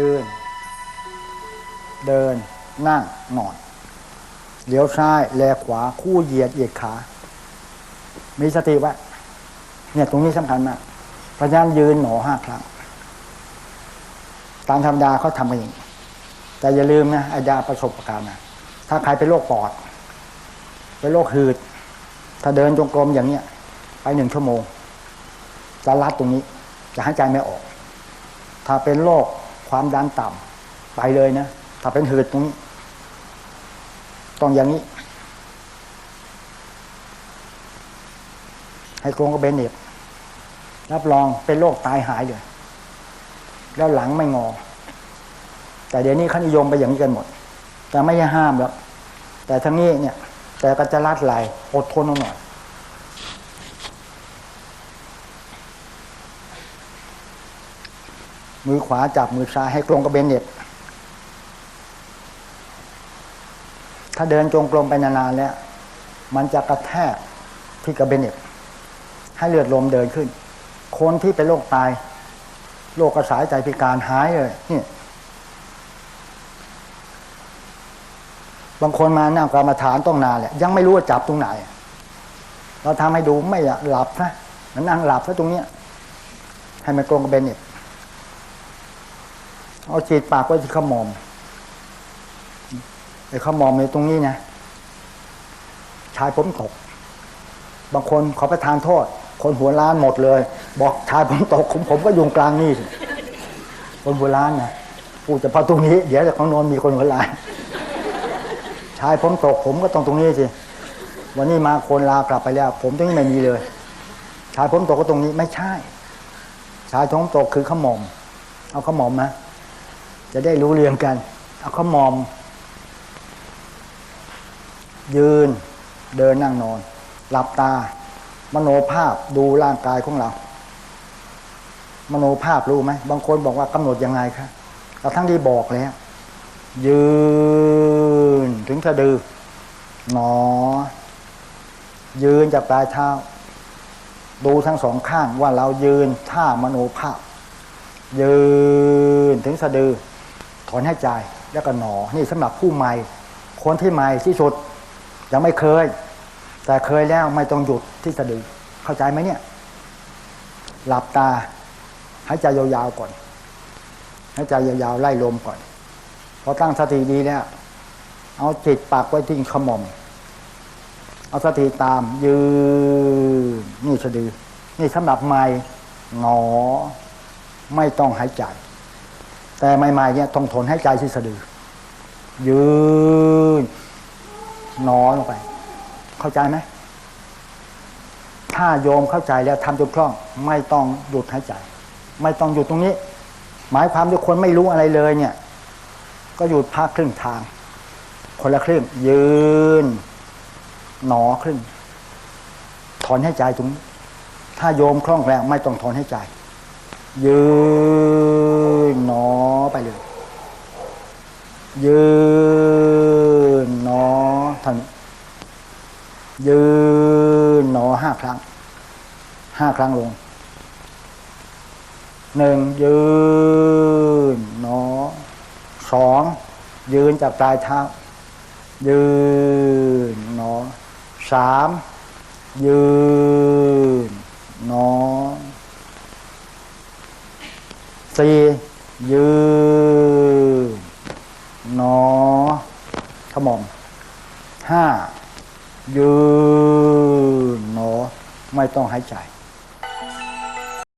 ยืน เดิน นั่ง นอน เลี้ยวซ้าย แลขวา คู่เหยียด เหยียดขา มีสติไว้เนี่ยตรงนี้สำคัญมากพราะฉะนั้นยืนหนอห้าครั้ง ตามธรรมดาเขาทำกันอย่างแต่อย่าลืมนะอาญาประสบการณ์นะถ้าใครเป็นโรคปอด เป็นโรคหืด ถ้าเดินจงกรมอย่างเนี้ย ไปหนึ่งชั่วโมง จะรัดตรงนี้ จะหายใจไม่ออก ถ้าเป็นโรค ความดันต่ำไปเลยนะ ถ้าเป็นหืดตรงนี้ต้องอย่างนี้ ให้โกงก็เบนเน็ตรับรองเป็นโรคตายหายเลย แล้วหลังไม่งอ แต่เดี๋ยวนี้เขานิยมไปอย่างนี้กันหมด แต่ไม่ใช่ห้ามแล้วแต่ทั้งนี้เนี่ย แต่ก็จะรัดไหลอดทนหน่อย มือขวาจับมือซ้ายให้ตรงกับเบนเน็ตถ้าเดินจงกรมไปนานๆแล้ว มันจะกระแทกที่กระเบนเน็ตให้เลือดลมเดินขึ้น คนที่เป็นโรคตายโรคกระสายใจพิการหายเลยนี่บางคนมานั่งกรรมฐานต้องนานแหละยังไม่รู้ว่าจับตรงไหน เราทำให้ดูไม่หลับนะมันนั่งหลับซะตรงเนี้ยให้มันตรงกับเบนเน็ต เอาจีดปากไว้ที่ขมอมไอ้ขมอมในตรงนี้นะชายผมตก บางคนขอประทานโทษ คนหัวล้านหมดเลย บอกชายผมตกผมผมก็อยุงกลางนี่คนหัวล้านนะพูดเฉพาตรงนี้ เดี๋ยวจะของโนนมีคนหัวล้าน ชายผมตกผมก็ต้องตรงนี้สิวันนี้มาคนลากลับไปแล้ว ผมตรงนี้ไม่มีเลย ชายผมตกก็ตรงนี้ไม่ใช่ ชายผมตกคือขมอม เอาขมอมนะ จะได้รู้เรียงกัน เอาขมอม ยืนเดินนั่งนอน หลับตา มโนภาพดูร่างกายของเรา มโนภาพรู้ไหมบางคนบอกว่ากำหนดยังไงครับกระทั่งที่บอกแล้ว ยืนถึงสะดือหนอ ยืนจากปลายเท้า ดูทั้งสองข้างว่าเรายืนท่ามโนภาพ ยืนถึงสะดือ ถอนให้ใจแล้วก็หนอ นี่สำหรับผู้ใหม่ คนที่ใหม่ที่สุดยังไม่เคย แต่เคยแล้วไม่ต้องหยุดที่สะดือเข้าใจไหมเนี่ย หลับตาหายใจยาวๆก่อนหายใจยาวๆไล่ลมก่อนพอตั้งสติดีแล้วเอาจิตปักไว้ที่ขมมเอาสติตาม ยืนนี่สะดือ นี่สำหรับใหม่หนอ ไม่ต้องหายใจ แต่ใหม่ๆเนี่ยต้องทนใหายใจที่สะดือ ยืนนอลงไป เข้าใจไหมถ้าโยมเข้าใจแล้วทำจนคล่อง ไม่ต้องหยุดหายใจ ไม่ต้องหยุดตรงนี้ หมายความว่าคนไม่รู้อะไรเลยเนี่ย ก็หยุดพักครึ่งทาง คนละครึ่ง ยืน หนอครึ่ง ถอนให้ใจตรงนี้ ถ้าโยมคล่องแล่วไม่ต้องถอนให้ใจ ยืนหนอ ไปเลย ยืนหนอเท่านี้ยืนหนอห้าครั้งห้าครั้งลงหนึ่งยืนหนอสองยืนจากปลายเท้า ยืนหนอสามยืนหนอสี่ ยืนหนอขมอมห้ายืนหนอไม่ต้องหายใจ